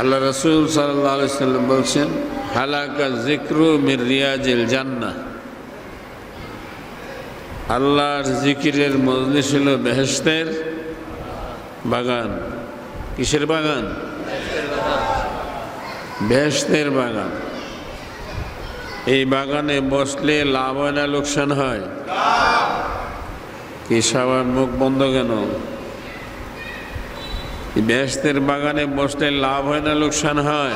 আল্লাহ রসুল সাল্লাহ সাল্লাম বলছেন, হালাকা জিক্রু মির রিয়াজিল জান্না আল্লাহর জিকিরের মজলিস হল বেহেস্তের বাগান। কিসের বাগান? বেহেস্তের বাগান। এই বাগানে বসলে লাভ হয় না লোকসান হয়? কি সবার মুখ বন্ধ কেন? বেহেস্তের বাগানে বসলে লাভ হয় না, লোকসান হয়?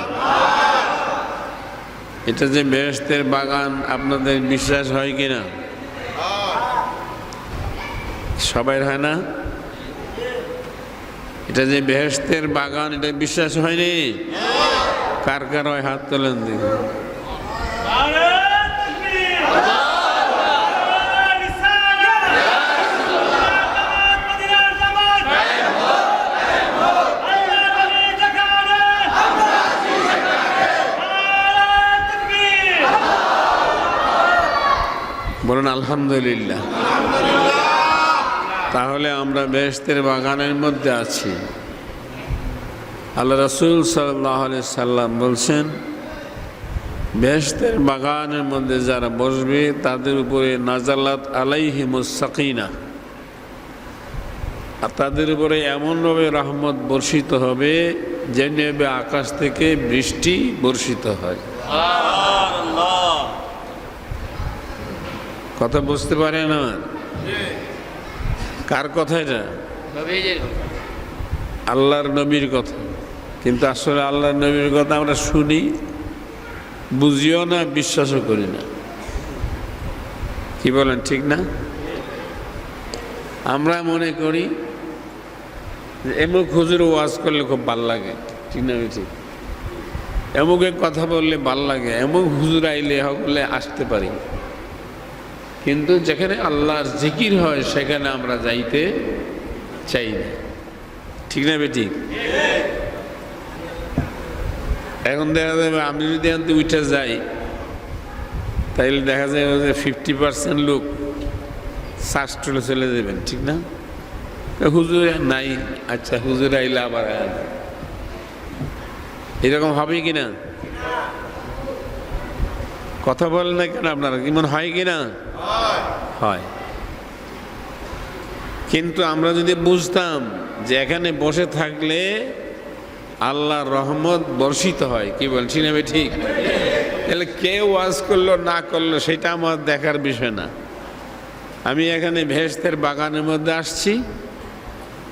এটা যে বেহেস্তের বাগান, আপনাদের বিশ্বাস হয় কিনা? সবাই হয় না? এটা যে বেহেস্তের বাগান, এটা বিশ্বাস হয়নি? কার কার হয় হাত তোলেন দিকে বলুন, আলহামদুলিল্লাহ। তাহলে আমরা বেহেস্তের বাগানের মধ্যে আছি। আল্লাহ রসুল সাল্লাহ সাল্লাম বলছেন বেহেস্তের বাগানের মধ্যে যারা বসবে, তাদের উপরে নাজালাত আলাইহিমুসাকিনা আর তাদের উপরে এমনভাবে রহমত বর্ষিত হবে যে নেবে আকাশ থেকে বৃষ্টি বর্ষিত হয়। কথা বুঝতে পারে না। কার কথা এটা? আল্লাহর নবীর কথা। কিন্তু আসলে আল্লাহর নবীর কথা আমরা শুনি বুঝিও না বিশ্বাসও করি না। কি বলেন ঠিক না? আমরা মনে করি এমুক হুজুর ওয়াজ করলে খুব ভালো লাগে। ঠিক না ঠিক এমুকে কথা বললে ভালো লাগে। এমুক হুজুর আইলে হলে আসতে পারি। কিন্তু যেখানে আল্লাহর জিকির হয়, সেখানে আমরা যাইতে চাই না। ঠিক না বেটি? এখন দেখা যাবে, আমি যদি থেকে উঠে যাই, তাইলে দেখা যায় যে ফিফটি পার্সেন্ট লোক শ্বাস টুলে চলে যাবেন, ঠিক না? হুজুর নাই আচ্ছা হুজুর আইলে আবার এরকম হবে কি না? কথা বলেন না কেন আপনারা? কি মনে হয় কি না? হয়। কিন্তু আমরা যদি বুঝতাম যে এখানে বসে থাকলে আল্লাহর রহমত বর্ষিত হয়, কি বলছি না ঠিক? তাহলে কে ওয়াজ করল, না করল, সেটা আমার দেখার বিষয় না। আমি এখানে ভেস্তের বাগানের মধ্যে আসছি।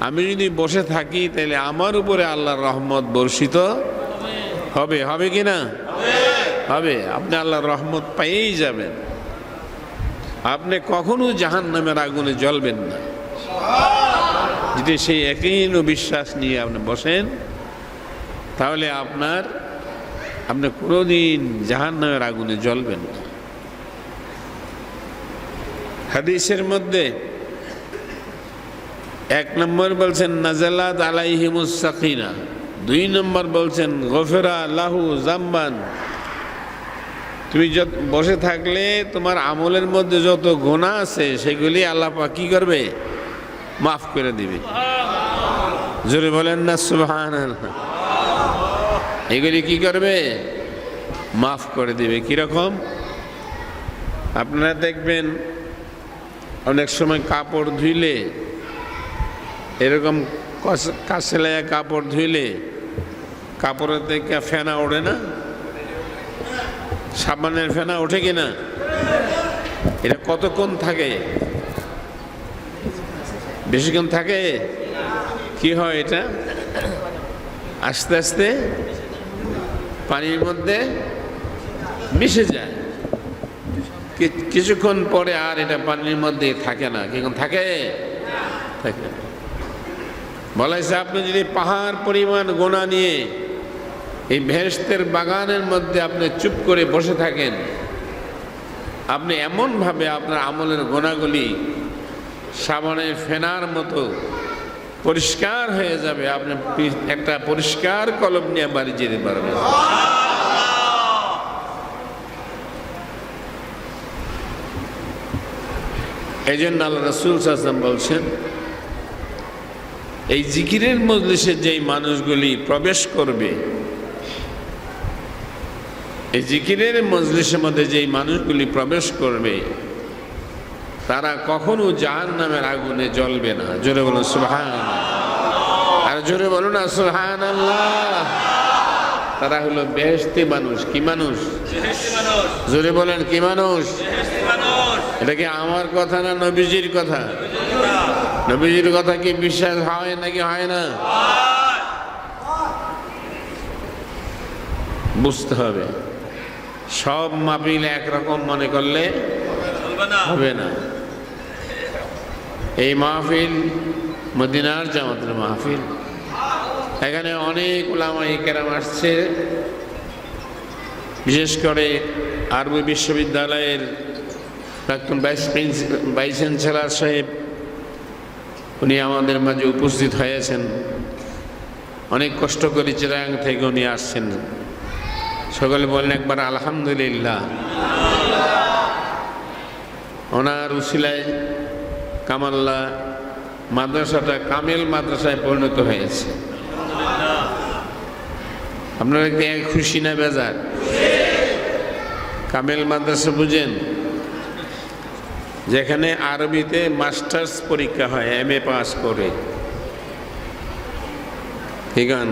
আমি যদি বসে থাকি, তাহলে আমার উপরে আল্লাহর রহমত বর্ষিত হবে হবে কি না? হবে আপনি আল্লাহর রহমত পাইয়েই যাবেন। আপনি কখনো জাহান নামের আগুনে জ্বলবেন না। যদি সেই একই বিশ্বাস নিয়ে আপনি বসেন, তাহলে আপনার, আপনি কোনোদিন জাহান নামের আগুনে জ্বলবেন না। হাদিসের মধ্যে এক নম্বর বলছেন, নাজালাত আলাইহিমুস সাকিনা। দুই নম্বর বলছেন, গফেরা লাহু জাম্বান। তুমি যত বসে থাকলে তোমার আমলের মধ্যে যত গোনা আছে, সেগুলি আল্লাপা কি করবে? মাফ করে দিবে। জোরে বলেন না সুবহান এগুলি কি করবে? মাফ করে দিবে। কীরকম আপনারা দেখবেন অনেক সময় কাপড় ধুইলে, এরকম কাছেলায় কাপড় ধুইলে, কাপড়ের থেকে ফেনা ওড়ে না? সাবানের ফেনা ওঠে কিনা? এটা কতক্ষণ থাকে? বেশিক্ষণ থাকে? কি হয় এটা? আস্তে আস্তে পানির মধ্যে মিশে যায়। কিছুক্ষণ পরে আর এটা পানির মধ্যে থাকে না। কি থাকে? থাকে। বলা হয়েছে আপনি যদি পাহাড় পরিমাণ গোনা নিয়ে এই ভেস্তের বাগানের মধ্যে আপনি চুপ করে বসে থাকেন। আপনি এমনভাবে আপনার আমলের গোনাগুলি সাবানের ফেনার মতো পরিষ্কার হয়ে যাবে, আপনি একটা পরিষ্কার কলম নিয়ে বাড়ি যেতে পারবেন। এই জন্য আল্লাহ রসুল সাসলাম বলছেন, এই জিকিরের মজলিসে যেই মানুষগুলি প্রবেশ করবে এই জিকিরের মজলিসের মধ্যে যেই মানুষগুলি প্রবেশ করবে তারা কখনো জাহান নামের আগুনে জ্বলবে না। জোরে বলুন সুহান আর জোরে বলুন না সুহান আল্লাহ তারা হলো বেহেস্তি মানুষ। কি মানুষ? জোরে বলেন কি মানুষ? এটা কি আমার কথা না নবীজির কথা? নবীজির কথা। কি বিশ্বাস হয় নাকি হয় না? বুঝতে হবে। সব মাপিল একরকম মনে করলে হবে না। এই মাহফিল, মদিনার জামাতের মাহফিল। এখানে অনেক ওলামা কেরাম আসছে। বিশেষ করে আরবি বিশ্ববিদ্যালয়ের প্রাক্তন ভাইস ভাইস চ্যান্সেলার সাহেব, উনি আমাদের মাঝে উপস্থিত হয়েছেন। অনেক কষ্ট করে চিরাং থেকে উনি আসছেন। সকলে বললেন একবার আলহামদুলিল্লাহ। ওনার উসিলায় কামাল্লা মাদ্রাসাটা কামেল মাদ্রাসায় পরিণত হয়েছে। আপনারা কি খুশি না বেজার? কামেল মাদ্রাসা বুঝেন, যেখানে আরবিতে মাস্টার্স পরীক্ষা হয়, এম এ পাস করে। ঠিকান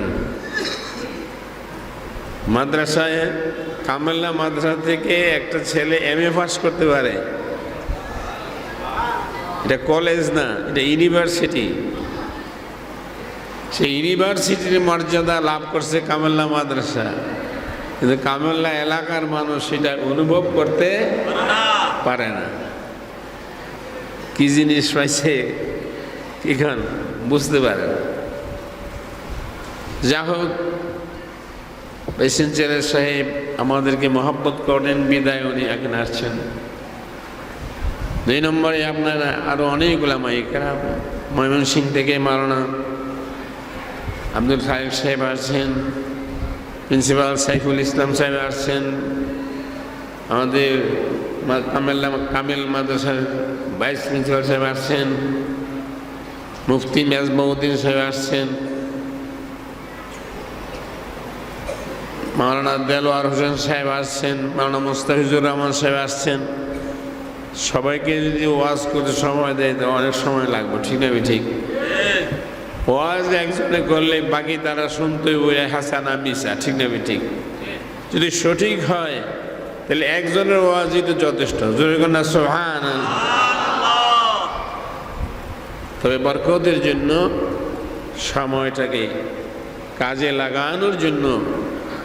মাদ্রাসায়, কামেল্লা মাদ্রাসা থেকে একটা ছেলে এম এ পাস করতে পারে। এটা কলেজ না, এটা ইউনিভার্সিটি সেই ইউনিভার্সিটির মর্যাদা লাভ করছে কামেল্লা মাদ্রাসা। কিন্তু কামেল্লা এলাকার মানুষ সেটা অনুভব করতে পারে না। কি জিনিস পাইছে কিখান বুঝতে পারে না। যা হোক প্রেসিডেন্ট সাহেব আমাদেরকে মহব্বত করেন, বিদায় উনি এখানে আসছেন। দুই নম্বরে আপনারা আরও অনেকগুলা মাইকেরা ময়মনসিং থেকে মারানা আব্দুল খালেক সাহেব আসছেন, প্রিন্সিপাল সাইফুল ইসলাম সাহেব আসছেন, আমাদের কামেল্লা কামেল মাদ্রাসার ভাইস প্রিন্সিপাল সাহেব আসছেন, মুফতি মেজমউদ্দিন সাহেব আসছেন। মাওলানা দেলোয়ার হোসেন সাহেব আসছেন, মাওলানা মুস্তাফিজুর রহমান সাহেব আসছেন। সবাইকে যদি ওয়াজ করতে সময় দেয়, তো অনেক সময় লাগবে, ঠিক না ঠিক ওয়াজ একজনে করলে বাকি তারা শুনতে ওই হাসানা মিসা, ঠিক না ঠিক যদি সঠিক হয়, তাহলে একজনের ওয়াজই তো যথেষ্ট। জোরে সোহান তবে বরকতের জন্য, সময়টাকে কাজে লাগানোর জন্য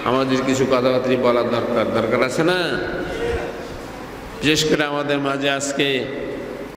আমাদের কিছু কথাবার্তা বলার দরকার দরকার আছে না? বিশেষ করে আমাদের মাঝে আজকে